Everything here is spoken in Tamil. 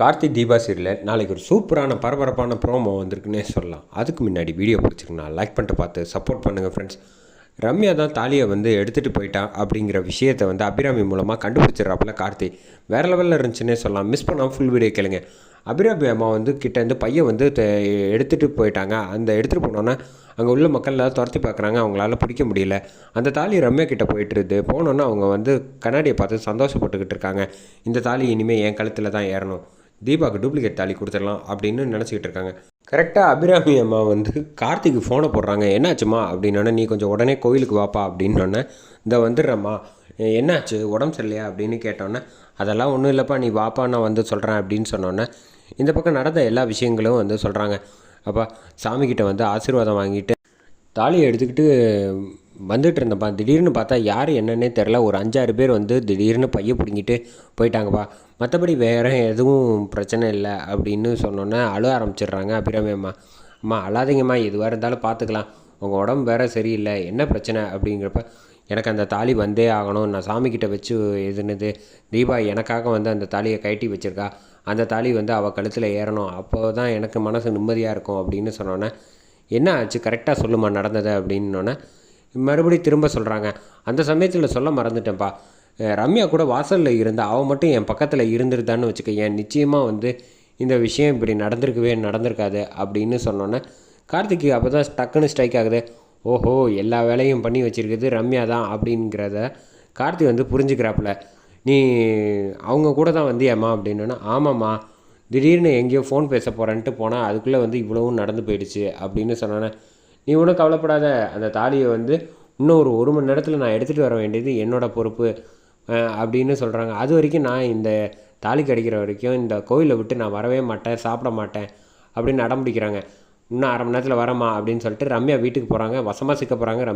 கார்த்திக் தீபா சீரியலில் நாளைக்கு ஒரு சூப்பரான பரபரப்பான ப்ரோமோ வந்திருக்குன்னே சொல்லலாம். அதுக்கு முன்னாடி வீடியோ பிடிச்சிருக்குண்ணா லைக் பண்ணிட்டு பார்த்து சப்போர்ட் பண்ணுங்கள் ஃப்ரெண்ட்ஸ் ரம்யா தான் தாலியை வந்து எடுத்துகிட்டு போயிட்டான் அப்படிங்கிற விஷயத்தை வந்து அபிராமி மூலமாக கண்டுபிடிச்சிடறாப்புல கார்த்தி. வேறு லெவலில் இருந்துச்சுன்னே சொல்லலாம். மிஸ் பண்ணாமல் ஃபுல் வீடியோ கேளுங்க. அபிராமி அம்மா வந்து கிட்டேருந்து பையன் வந்து எடுத்துகிட்டு போயிட்டாங்க. அந்த எடுத்துகிட்டு போனோன்னே அங்கே உள்ள மக்கள் எல்லாம் துரத்தி பார்க்குறாங்க. அவங்களால பிடிக்க முடியல. அந்த தாலி ரம்யா கிட்ட போயிட்டுருது போனோன்னே அவங்க வந்து கண்ணாடியை பார்த்து சந்தோஷப்பட்டுக்கிட்டு இருக்காங்க. இந்த தாலி இனிமேல் என் கழுத்தில் தான் ஏறணும். தீபாவுக்கு டூப்ளிகேட் தாலி கொடுத்துடலாம் அப்படின்னு நினச்சிக்கிட்டு இருக்காங்க. கரெக்டாக அபிராமி அம்மா வந்து கார்த்திக்கு ஃபோனை போடுறாங்க. என்னாச்சுமா அப்படின்னோடனே நீ கொஞ்சம் உடனே கோயிலுக்கு வாப்பா அப்படின்னோடனே இந்த வந்துடுறேம்மா. என்னாச்சு? உடம்பு சரியில்லையா? அப்படின்னு கேட்டோன்னே அதெல்லாம் ஒன்றும் இல்லைப்பா நீ வாப்பா நான் வந்து சொல்கிறேன் அப்படின்னு சொன்னோன்னே இந்த பக்கம் நடந்த எல்லா விஷயங்களும் வந்து சொல்கிறாங்க அப்பா சாமிக்கிட்ட வந்து ஆசீர்வாதம் வாங்கிட்டு தாலியை எடுத்துக்கிட்டு வந்துட்டு இருந்தப்பா. திடீர்னு பார்த்தா யார் என்னன்னே தெரில ஒரு அஞ்சாறு பேர் வந்து திடீர்னு பைய பிடுங்கிட்டு போயிட்டாங்கப்பா. மற்றபடி வேறு எதுவும் பிரச்சனை இல்லை அப்படின்னு சொன்னோன்னே அழுக ஆரம்பிச்சிடுறாங்க அபிராமியம்மா அம்மா. அழாதீங்கம்மா. எதுவாக இருந்தாலும் பார்த்துக்கலாம் உங்கள் உடம்பு வேறு சரியில்லை. என்ன பிரச்சனை அப்படிங்கிறப்ப எனக்கு அந்த தாலி வந்தே ஆகணும். நான் சாமிக்கிட்ட வச்சு எதுனுது? தீபா எனக்காக வந்து அந்த தாலியை கழட்டி வச்சிருக்கா. அந்த தாலி வந்து அவள் கழுத்தில் ஏறணும். அப்போ தான் எனக்கு மனசு நிம்மதியாக இருக்கும் அப்படின்னு சொன்னோன்னே என்ன ஆச்சு? கரெக்டாக சொல்லுமா நடந்தது அப்படின்னோடனே மறுபடியும் திரும்ப சொல்கிறாங்க அந்த சமயத்தில் சொல்ல மறந்துட்டேன்ப்பா. ரம்யா கூட வாசலில் இருந்தா அவள் மட்டும் என் பக்கத்தில் இருந்திருந்தான்னு வச்சுக்க ஏன் நிச்சயமாக வந்து இந்த விஷயம் இப்படி நடந்திருக்கவே நடந்திருக்காது அப்படின்னு சொன்னோன்னே கார்த்திக்கு அப்போ தான் டக்குன்னு ஸ்ட்ரைக் ஆகுது. ஓஹோ எல்லா வேலையும் பண்ணி வச்சிருக்குது ரம்யா தான் அப்படிங்கிறத கார்த்தி வந்து புரிஞ்சுக்கிறாப்புல. நீ அவங்க கூட தான் வந்தியாம்மா அப்படின்னா ஆமாம்மா திடீர்னு எங்கேயோ ஃபோன் பேச போகிறேன்ட்டு போனால் அதுக்குள்ளே வந்து இவ்வளவும் நடந்து போயிடுச்சு அப்படின்னு சொன்னோன்னே நீ ஒன்றும் கவலைப்படாத. அந்த தாலியை வந்து இன்னும் ஒரு ஒரு மணி நேரத்தில் நான் எடுத்துகிட்டு வர வேண்டியது என்னோடய பொறுப்பு அப்படின்னு சொல்கிறாங்க அது வரைக்கும் நான் இந்த தாலி கிடைக்கிற வரைக்கும் இந்த கோயிலை விட்டு நான் வரவே மாட்டேன் சாப்பிட மாட்டேன் அப்படின்னு அடம் பிடிக்கிறாங்க. இன்னும் அரை மணி நேரத்தில் வரமா அப்படின்னு சொல்லிட்டு ரம்யா வீட்டுக்கு போகிறாங்க வசமாக சிக்க போகிறாங்க ரம்யா.